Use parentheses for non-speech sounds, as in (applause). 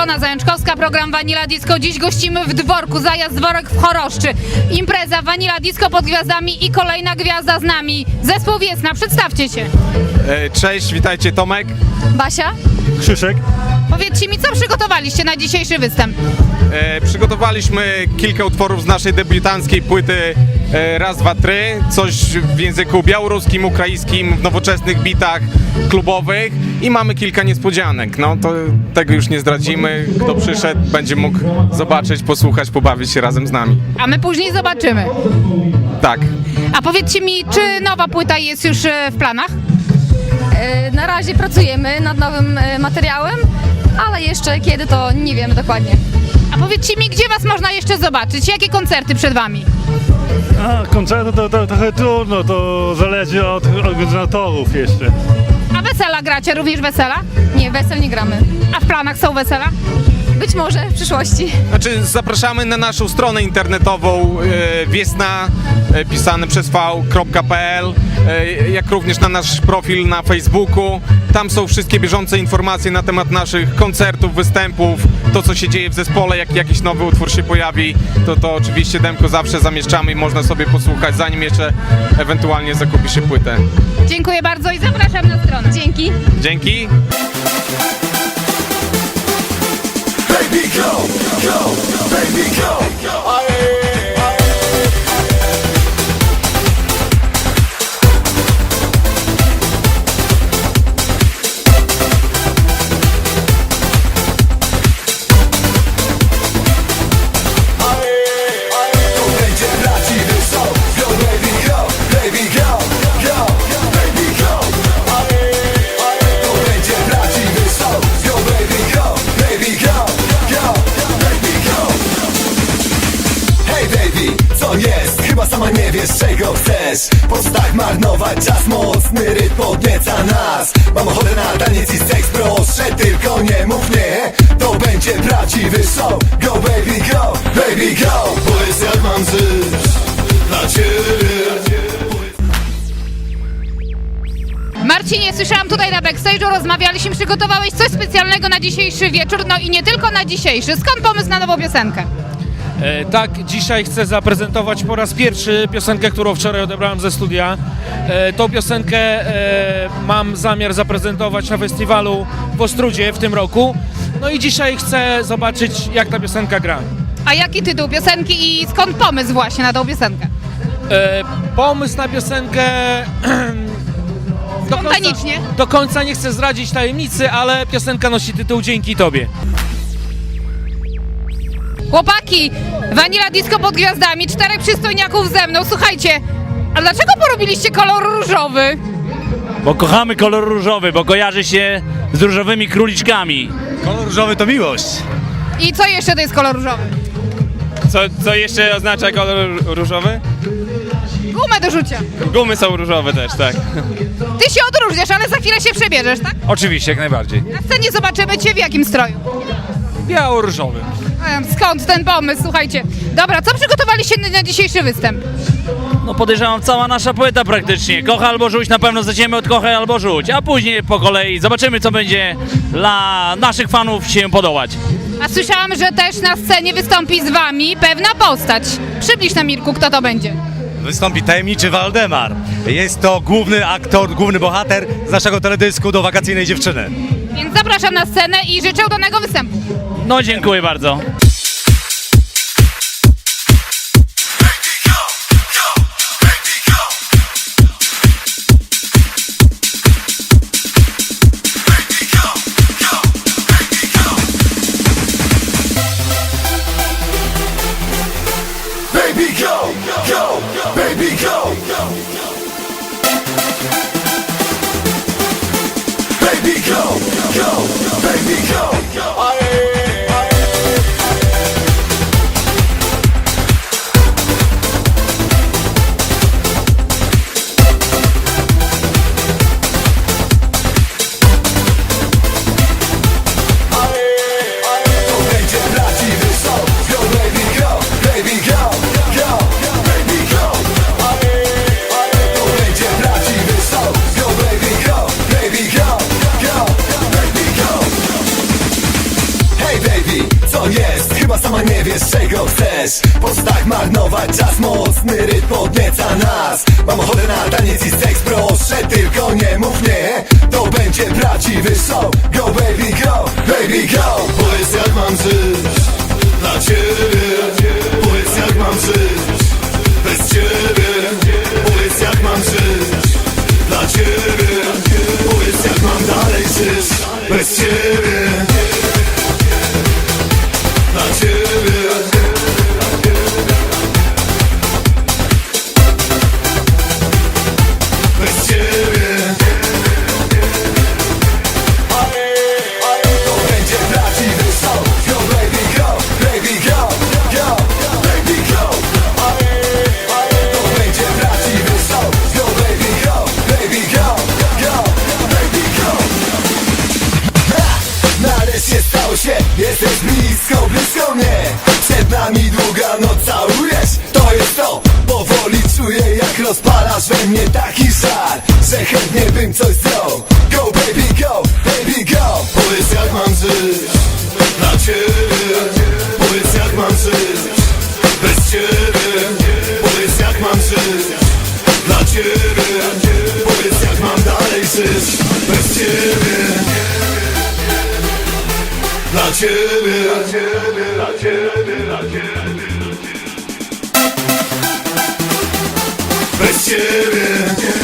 Iwona Zajączkowska, program Vanilla Disco. Dziś gościmy w dworku, zajazd dworek w Choroszczy. Impreza Vanilla Disco pod gwiazdami i kolejna gwiazda z nami. Zespół Wiesna, przedstawcie się. E, Cześć, witajcie Tomek. Basia, Krzyszek. powiedzcie mi, co przygotowaliście na dzisiejszy występ? E, Przygotowaliśmy kilka utworów z naszej debiutanckiej płyty Raz, dwa, trzy. Coś w języku białoruskim, ukraińskim, w nowoczesnych bitach klubowych i mamy kilka niespodzianek. No to tego już nie zdradzimy. Kto przyszedł, będzie mógł zobaczyć, posłuchać, pobawić się razem z nami. A my później zobaczymy. Tak. A powiedzcie mi, czy nowa płyta jest już e, w planach? E, Na razie pracujemy nad nowym e, materiałem, ale jeszcze kiedy to nie wiemy dokładnie. A powiedzcie mi, gdzie was można jeszcze zobaczyć? Jakie koncerty przed wami? A, koncerty to, to trochę trudno, to zależy od organizatorów jeszcze. A wesela gracie, również wesela? Nie, wesel nie gramy. A w planach są wesela? Być może w przyszłości. Znaczy zapraszamy na naszą stronę internetową e, wiesna e, pisane przez v.pl e, jak również na nasz profil na Facebooku. Tam są wszystkie bieżące informacje na temat naszych koncertów, występów, to co się dzieje w zespole, jak jakiś nowy utwór się pojawi, to to oczywiście demko zawsze zamieszczamy i można sobie posłuchać zanim jeszcze ewentualnie zakupi się płytę. Dziękuję bardzo i zapraszam na stronę. Dzięki. Dzięki. Baby go, go, baby go. Jest? Chyba sama nie wiesz czego chcesz Po tak marnować czas? Mocny rytm podnieca nas Mam ochotę na taniec i seks, proszę tylko nie mów nie To będzie prawdziwy show Go baby go, baby go Powiedz jak mam żyć dla ciebie Marcinie, słyszałam tutaj na backstage'u, rozmawialiśmy, przygotowałeś coś specjalnego na dzisiejszy wieczór, no i nie tylko na dzisiejszy. Skąd pomysł na nową piosenkę? E, tak, dzisiaj chcę zaprezentować po raz pierwszy piosenkę, którą wczoraj odebrałem ze studia. E, tą piosenkę e, mam zamiar zaprezentować na festiwalu w Ostrudzie w tym roku. No i dzisiaj chcę zobaczyć, jak ta piosenka gra. A jaki tytuł piosenki i skąd pomysł właśnie na tą piosenkę? E, pomysł na piosenkę... (clears throat) do końca- Spontanicznie. Do końca nie chcę zdradzić tajemnicy, ale piosenka nosi tytuł Dzięki Tobie. Chłopaki, Vanilla Disco pod gwiazdami, czterech przystojniaków ze mną. Słuchajcie, a dlaczego porobiliście kolor różowy? Bo kochamy kolor różowy, bo kojarzy się z różowymi króliczkami. Kolor różowy to miłość. I co jeszcze to jest kolor różowy? Co, co jeszcze oznacza kolor różowy? Gumę do rzucia. Gumy są różowe też, tak. Ty się odróżniasz, ale za chwilę się przebierzesz, tak? Oczywiście, jak najbardziej. Na scenie zobaczymy cię w jakim stroju. Biało-różowy. Em, Skąd ten pomysł? Słuchajcie. Dobra, co przygotowaliście na- na dzisiejszy występ? No podejrzewam cała nasza płyta praktycznie. Kocha albo rzuć, na pewno zaczniemy od kocha albo rzuć, a później po kolei zobaczymy co będzie dla naszych fanów się podobać. A słyszałam, że też na scenie wystąpi z wami pewna postać. Przybliż na Mirku, kto to będzie. Wystąpi tajemniczy Waldemar. Jest to główny aktor, główny bohater z naszego teledysku do wakacyjnej dziewczyny. Więc zapraszam na scenę i życzę udanego występu. No dziękuję bardzo. Go, baby go. rytm podnieca nas? Mam ochotę na taniec i seks, proszę tylko nie mów nie. To będzie prawdziwy show. Go baby go, baby go. Bo jest jak mam żyć dla ciebie? Jesteś blisko, blisko mnie. Przed nami długa noc, całujesz, to jest to. Powoli czuję jak rozpalasz we mnie taki żar Że chętnie bym coś zrobił. Go baby dla ciebie, dla ciebie, dla ciebie,